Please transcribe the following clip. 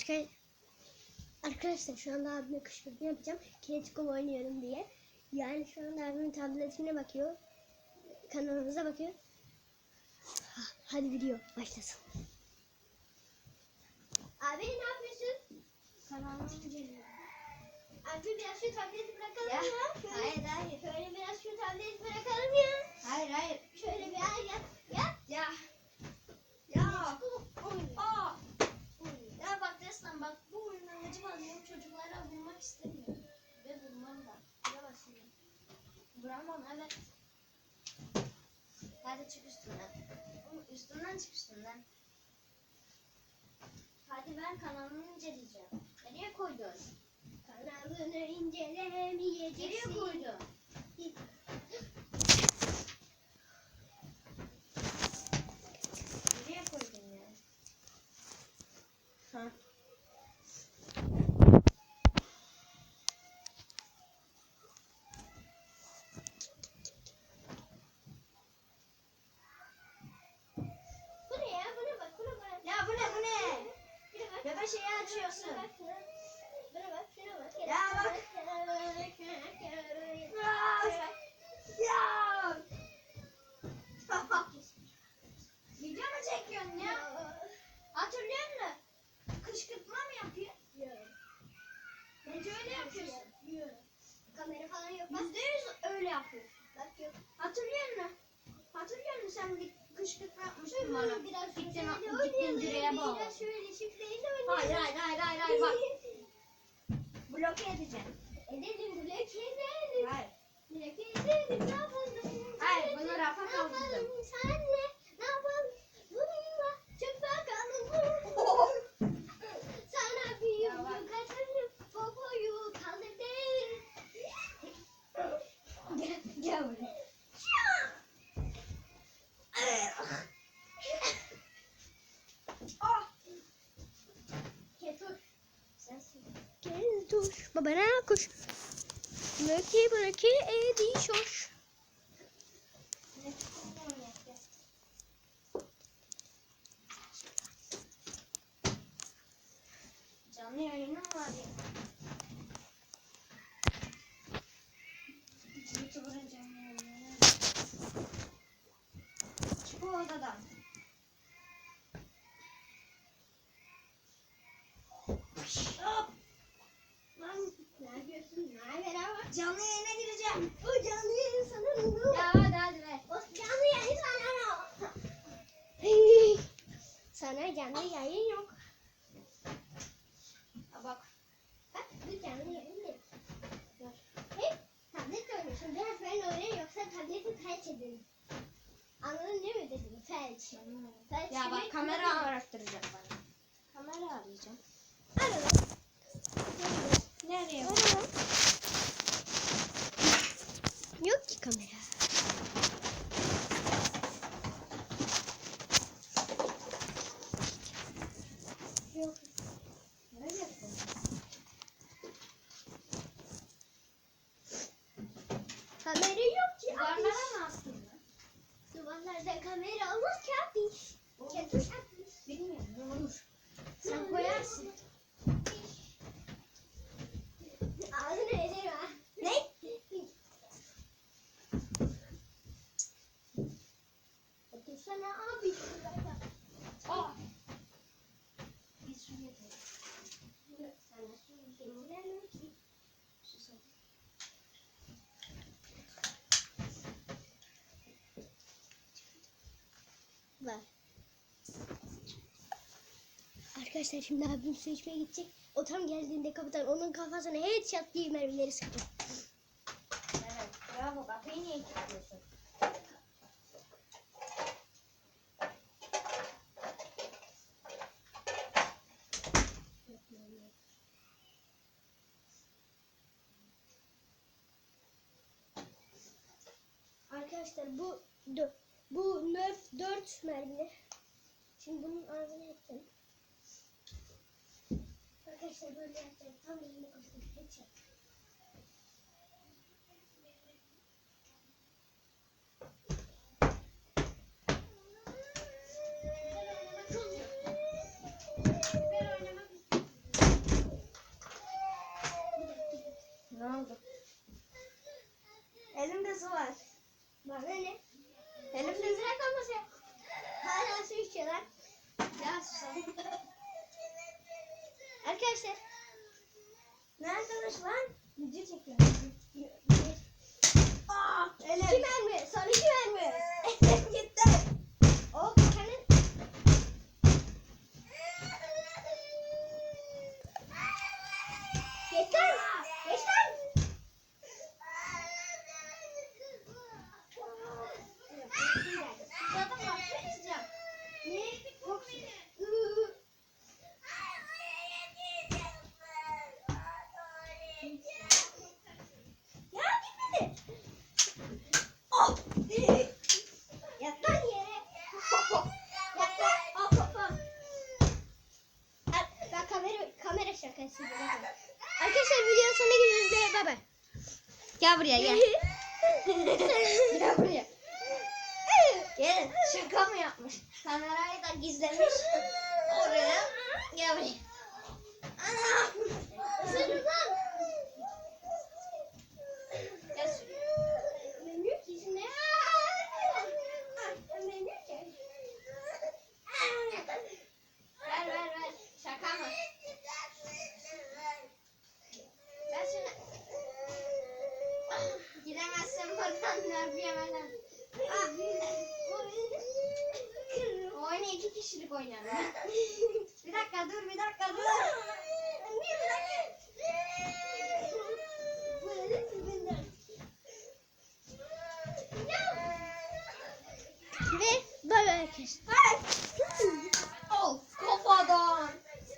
Arkadaşlar, arkadaşlar şu anda abime kışkırtma yapacağım. Kinetikon oynuyorum diye. Yani şu anda abimin tabletine bakıyor. Kanalımıza bakıyor. Ha, Hadi video başlasın. Abi ne yapıyorsun? Kanalımı inceliyorum. Abi biraz şu tableti bırakalım Ya, ya. Şöyle, hayır, hayır. Şöyle biraz şu tableti bırakalım ya. Hayır hayır. Şöyle bir ay yap. Yap. Ya. Ya. Evet. Hadi çık üstünden. Üstünden çık üstünden. Hadi ben kanalımı inceleyeceğim. Nereye koydun? Kanalını incelemeyeceksin. Nereye koydun? Nereye koydun ya? Ha. Bu ne ya? Bu ne bak? Bu ne bak? Ya bu ne bu ne? Şuna bak. Bebe şeyi açıyorsun. Şuna bak. Şuna Buna bak. Şuna bak. Ya bak. Ya. Video mu çekiyorsun ya? Hatırlıyor musun? Kışkırtma mı yapıyor? Bence öyle yapıyorsun. Kamera falan yok bak. Yüzde yüz öyle yapıyorsun. Bak yok. Hatırlıyor musun? Hatırlıyor musun sen bir kışkırtma yapmıştın bana? Biraz Gittin, şöyle gittin direğe bağlı. Biraz şöyle şifreyle oynayalım. Hayır hayır hayır hayır hayır bak. Bloke edeceğim. Edelim blok edelim. Hayır. Blok edelim. Ne yapalım? Hayır, bunu rafa Ne kaldırdım. Senle ne yapalım? Bununla çok bakalım. Sana bir Ya bak. yumruk atarım. Popoyu kaldırdım. Gel, gel buraya. Ah! Ketur. Sensin. Gel babana koş. Blöki blöki edi şoş. Ne çıktı oraya? Gel. Canlı yayınım var ya. YouTuber'ın canlı yayını. Çık o odadan. Hop! Lan ne yapıyorsun? Ne haber ama? Canlı yayına gireceğim. O canlı yayın sanırım. bu. Ya hadi hadi ver. O canlı yayın sanırım. Sana canlı yayın yok. Ha bak. Bak bu canlı yayın değil. Dur. Hep tablet oynuyorsun. Biraz ben oynayayım yoksa tableti felç ederim. Anladın değil mi dedim? Felç. Felç Ya bak kamera araştıracağım bana. Kamera arayacağım. Ara lan. Nereye? Ara lan. Yok ki kamera. Yok. Nereye? Kamera yok ki. Duvarlara abiş. mı astın lan? Duvarlarda kamera olur ki abiş. Getir abiş. Bilmiyorum. ne Olur. Sen koyarsın. Ağzını ederim ha. Ne? Otursana abi. Aa. Bir su getir. Sana su getiremem ki. Susadım. Var. Arkadaşlar şimdi abim su içmeye gidecek. O tam geldiğinde kapıdan onun kafasına headshot diye mermileri sıkacak. Evet. Bravo. Kapıyı niye kilitliyorsun? Arkadaşlar bu bu nerf 4 mermi. Şimdi bunun ağzını yapacağım. Arkadaşlar böyle yapacağım. Tam elini kafasını geçeceğim. Ne oldu? Elimde su var. Bana ne? şeyler. Ya susalım. Arkadaşlar. Nerede orası lan? Video çekiyorum. Aa, Kim mermi? Son iki mermi. Gitti. Arkadaşlar videonun sonuna geliyoruz ve bay bay. Gel buraya gel. gel buraya. Gelin şaka mı yapmış? Kamerayı da gizlemiş. Oraya. Gel buraya. Oyna iki kişilik oynayalım. bir dakika dur bir dakika dur. Ve böyle kestim.